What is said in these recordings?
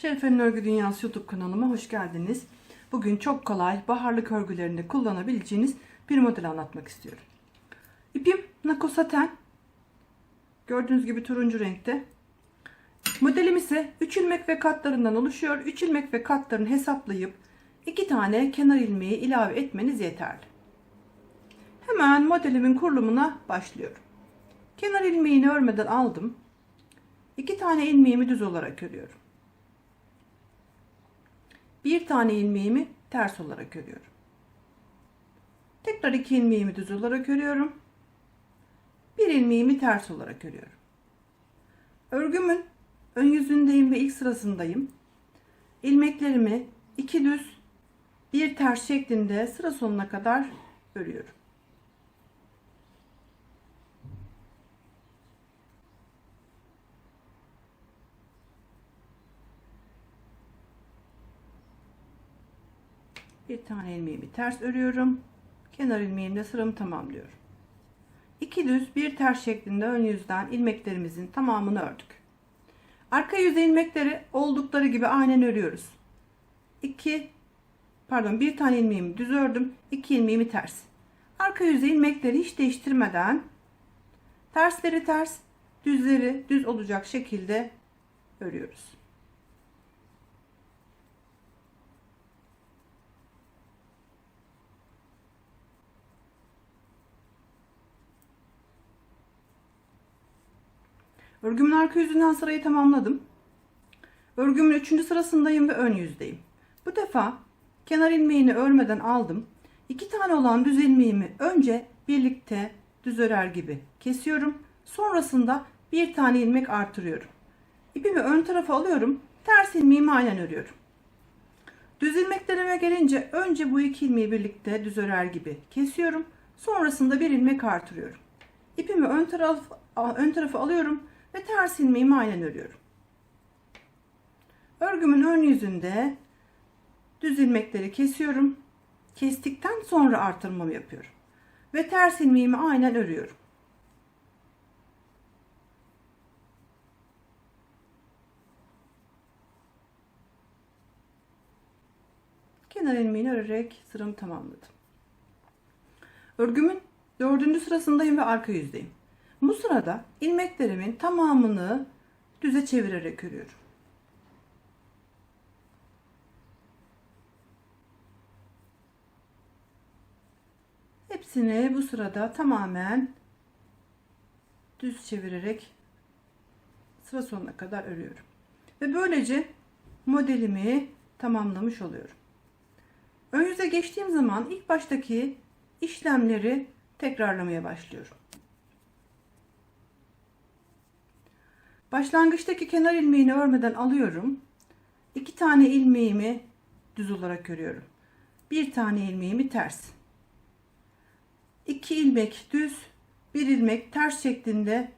Şerife'nin Örgü Dünyası YouTube kanalıma hoş geldiniz. Bugün çok kolay baharlık örgülerinde kullanabileceğiniz bir model anlatmak istiyorum. İpim Nako Saten. Gördüğünüz gibi turuncu renkte. Modelim ise 3 ilmek ve katlarından oluşuyor. 3 ilmek ve katlarını hesaplayıp 2 tane kenar ilmeği ilave etmeniz yeterli. Hemen modelimin kurulumuna başlıyorum. Kenar ilmeğini örmeden aldım. 2 tane ilmeğimi düz olarak örüyorum. Bir tane ilmeğimi ters olarak örüyorum. Tekrar iki ilmeğimi düz olarak örüyorum. Bir ilmeğimi ters olarak örüyorum. Örgümün ön yüzündeyim ve ilk sırasındayım. İlmeklerimi iki düz, bir ters şeklinde sıra sonuna kadar örüyorum. Bir tane ilmeğimi ters örüyorum. Kenar ilmeğimle sıramı tamamlıyorum. İki düz bir ters şeklinde ön yüzden ilmeklerimizin tamamını ördük. Arka yüzde ilmekleri oldukları gibi aynen örüyoruz. İki pardon bir tane ilmeğimi düz ördüm. iki ilmeğimi ters. Arka yüzde ilmekleri hiç değiştirmeden tersleri ters, düzleri düz olacak şekilde örüyoruz. Örgümün arka yüzünden sırayı tamamladım. Örgümün üçüncü sırasındayım ve ön yüzdeyim. Bu defa kenar ilmeğini örmeden aldım. İki tane olan düz ilmeğimi önce birlikte düz örer gibi kesiyorum. Sonrasında bir tane ilmek artırıyorum. İpimi ön tarafa alıyorum. Ters ilmeğimi aynen örüyorum. Düz ilmeklerime gelince önce bu iki ilmeği birlikte düz örer gibi kesiyorum. Sonrasında bir ilmek artırıyorum. İpimi ön tarafa, ön tarafa alıyorum ve ters ilmeğimi aynen örüyorum. Örgümün ön yüzünde düz ilmekleri kesiyorum. Kestikten sonra artırmamı yapıyorum. Ve ters ilmeğimi aynen örüyorum. Kenar ilmeğini örerek sıramı tamamladım. Örgümün dördüncü sırasındayım ve arka yüzdeyim. Bu sırada ilmeklerimin tamamını düze çevirerek örüyorum. Hepsini bu sırada tamamen düz çevirerek sıra sonuna kadar örüyorum. Ve böylece modelimi tamamlamış oluyorum. Ön yüze geçtiğim zaman ilk baştaki işlemleri tekrarlamaya başlıyorum. Başlangıçtaki kenar ilmeğini örmeden alıyorum. İki tane ilmeğimi düz olarak örüyorum. Bir tane ilmeğimi ters. İki ilmek düz, bir ilmek ters şeklinde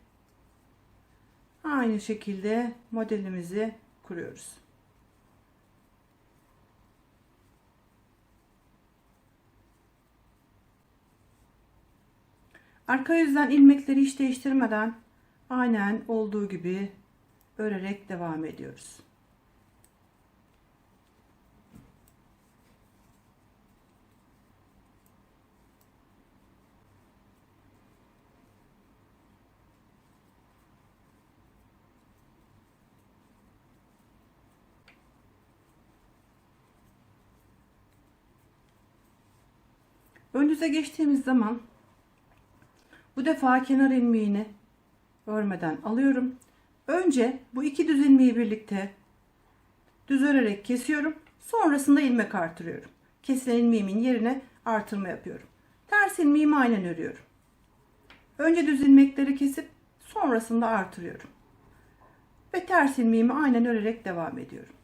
aynı şekilde modelimizi kuruyoruz. Arka yüzden ilmekleri hiç değiştirmeden aynen olduğu gibi örerek devam ediyoruz. Ön yüze geçtiğimiz zaman bu defa kenar ilmeğini örmeden alıyorum. Önce bu iki düz ilmeği birlikte düz örerek kesiyorum. Sonrasında ilmek artırıyorum. Kesilen ilmeğimin yerine artırma yapıyorum. Ters ilmeğimi aynen örüyorum. Önce düz ilmekleri kesip sonrasında artırıyorum. Ve ters ilmeğimi aynen örerek devam ediyorum.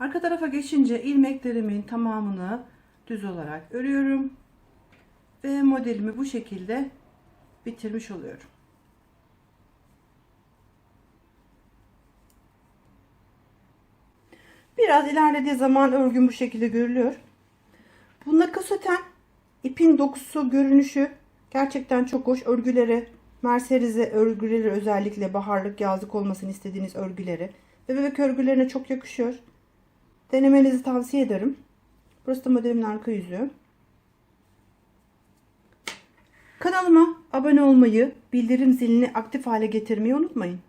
Arka tarafa geçince ilmeklerimin tamamını düz olarak örüyorum. Ve modelimi bu şekilde bitirmiş oluyorum. Biraz ilerlediği zaman örgüm bu şekilde görülüyor. saten ipin dokusu, görünüşü gerçekten çok hoş. Örgüleri, merserize örgüleri özellikle baharlık, yazlık olmasını istediğiniz örgüleri ve bebek örgülerine çok yakışıyor. Denemenizi tavsiye ederim. Burası da modelimin arka yüzü. Kanalıma abone olmayı, bildirim zilini aktif hale getirmeyi unutmayın.